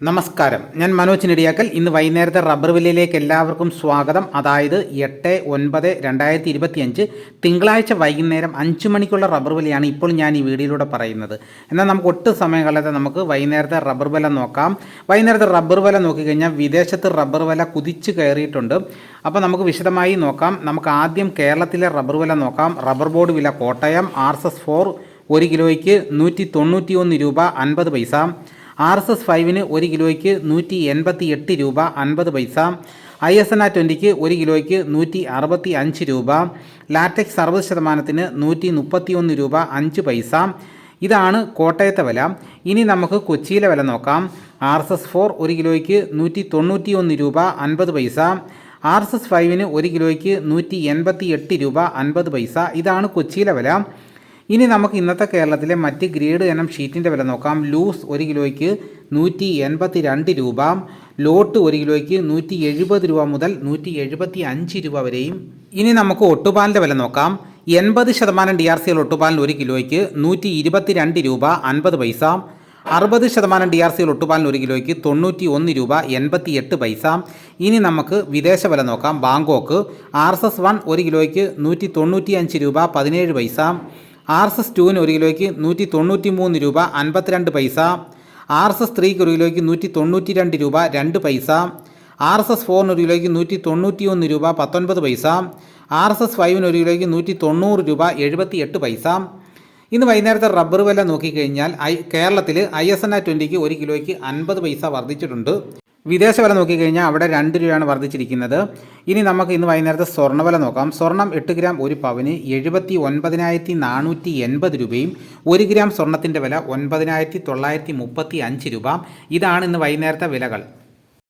നമസ്കാരം. ഞാൻ മനോജ് നെടിയാക്കൽ. ഇന്ന് വൈകുന്നേരത്തെ റബ്ബർ വില്ലയിലേക്ക് എല്ലാവർക്കും സ്വാഗതം. അതായത് എട്ട് ഒൻപത് രണ്ടായിരത്തി ഇരുപത്തിയഞ്ച് തിങ്കളാഴ്ച വൈകുന്നേരം അഞ്ച് മണിക്കുള്ള റബ്ബർ വിലയാണ് ഇപ്പോൾ ഞാൻ ഈ വീഡിയോയിലൂടെ പറയുന്നത്. എന്നാൽ നമുക്ക് ഒട്ടും സമയം കളയാതെ നമുക്ക് വൈകുന്നേരത്തെ റബ്ബർ വില നോക്കാം. വൈകുന്നേരത്തെ റബ്ബർ വില നോക്കിക്കഴിഞ്ഞാൽ വിദേശത്ത് റബ്ബർ വില കുതിച്ചു കയറിയിട്ടുണ്ട്. അപ്പോൾ നമുക്ക് വിശദമായി നോക്കാം. നമുക്ക് ആദ്യം കേരളത്തിലെ റബ്ബർ വില നോക്കാം. റബ്ബർ ബോർഡ് വില Kottayam R S S four ഒരു കിലോയ്ക്ക് നൂറ്റി തൊണ്ണൂറ്റി ഒന്ന് രൂപ അൻപത് പൈസ. ആർ എസ് എസ് ഫൈവിന് ഒരു കിലോയ്ക്ക് നൂറ്റി എൺപത്തി എട്ട് രൂപ അൻപത് പൈസ ഐ എസ് എൻ ആ ട്വന്റിക്ക് ഒരു കിലോയ്ക്ക് നൂറ്റി അറുപത്തി അഞ്ച് രൂപ ലാറ്റക്സ് അറുപത് ശതമാനത്തിന് നൂറ്റി മുപ്പത്തി ഒന്ന് രൂപ അഞ്ച് പൈസ. ഇതാണ് കോട്ടയത്തെ വില. ഇനി നമുക്ക് കൊച്ചിയിലെ വില നോക്കാം. ആർ എസ് എസ് ഫോർ ഒരു കിലോയ്ക്ക് നൂറ്റി തൊണ്ണൂറ്റി ഒന്ന് രൂപ അൻപത് പൈസ ആർ എസ് എസ് ഫൈവിന് ഒരു കിലോയ്ക്ക് നൂറ്റി എൺപത്തി എട്ട് രൂപ അൻപത് പൈസ. ഇതാണ് കൊച്ചിയിലെ വില. ഇനി നമുക്ക് ഇന്നത്തെ കേരളത്തിലെ മറ്റ് ഗ്രേഡ് ഇനം ഷീറ്റിന്റെ വില നോക്കാം. ലൂസ് ഒരു കിലോയ്ക്ക് നൂറ്റി എൺപത്തി രണ്ട് രൂപ. ലോട്ട് ഒരു കിലോയ്ക്ക് നൂറ്റി എഴുപത് രൂപ മുതൽ നൂറ്റി എഴുപത്തി അഞ്ച് രൂപ വരെയും. ഇനി നമുക്ക് ഒട്ടുപാലിന്റെ വില നോക്കാം. എൺപത് ശതമാനം ഡി ആർ സി എൽ ഒട്ടുപാലിന് ഒരു കിലോയ്ക്ക് നൂറ്റി ഇരുപത്തി രണ്ട് രൂപ അൻപത് പൈസ. അറുപത് ശതമാനം ഡി ആർ സി ഒട്ടുപാലിന് ഒരു കിലോയ്ക്ക് തൊണ്ണൂറ്റി ഒന്ന് രൂപ എൺപത്തി എട്ട് പൈസ. ഇനി നമുക്ക് വിദേശ വില നോക്കാം. Bangkok R S S one ഒരു കിലോയ്ക്ക് നൂറ്റി തൊണ്ണൂറ്റി അഞ്ച് രൂപ പതിനേഴ് പൈസ. ആർ എസ് എസ് ടുവിന് ഒരു കിലോയ്ക്ക് നൂറ്റി തൊണ്ണൂറ്റി മൂന്ന് രൂപ അൻപത്തിരണ്ട് പൈസ ആർ എസ് എസ് ത്രീക്ക് ഒരു കിലോയ്ക്ക് നൂറ്റി തൊണ്ണൂറ്റി രണ്ട് രൂപ രണ്ട് പൈസ ആർ എസ് എസ് ഫോറിന് ഒരു കിലോയ്ക്ക് നൂറ്റി തൊണ്ണൂറ്റി ഒന്ന് രൂപ പത്തൊൻപത് പൈസ ആർ എസ് എസ് ഫൈവിന് ഒരു കിലോയ്ക്ക് നൂറ്റി തൊണ്ണൂറ് രൂപ എഴുപത്തി എട്ട് പൈസ. ഇന്ന് വൈകുന്നേരത്തെ റബ്ബർ വില നോക്കിക്കഴിഞ്ഞാൽ ഐ കേരളത്തിൽ ഐ എസ് എൻ ആ ട്വന്റിക്ക് ഒരു കിലോയ്ക്ക് അൻപത് പൈസ വർദ്ധിച്ചിട്ടുണ്ട്. വിദേശ വില നോക്കിക്കഴിഞ്ഞാൽ അവിടെ രണ്ട് രൂപയാണ് വർദ്ധിച്ചിരിക്കുന്നത്. ഇനി നമുക്ക് ഇന്ന് വൈകുന്നേരത്തെ സ്വർണവില നോക്കാം. സ്വർണം എട്ട് ഗ്രാം ഒരു പവന് എഴുപത്തി ഒൻപതിനായിരത്തി നാനൂറ്റി എൺപത് രൂപയും ഒരു ഗ്രാം സ്വർണത്തിന്റെ വില ഒൻപതിനായിരത്തി തൊള്ളായിരത്തി മുപ്പത്തി അഞ്ച് രൂപ. ഇതാണ് ഇന്ന് വൈകുന്നേരത്തെ വിലകൾ.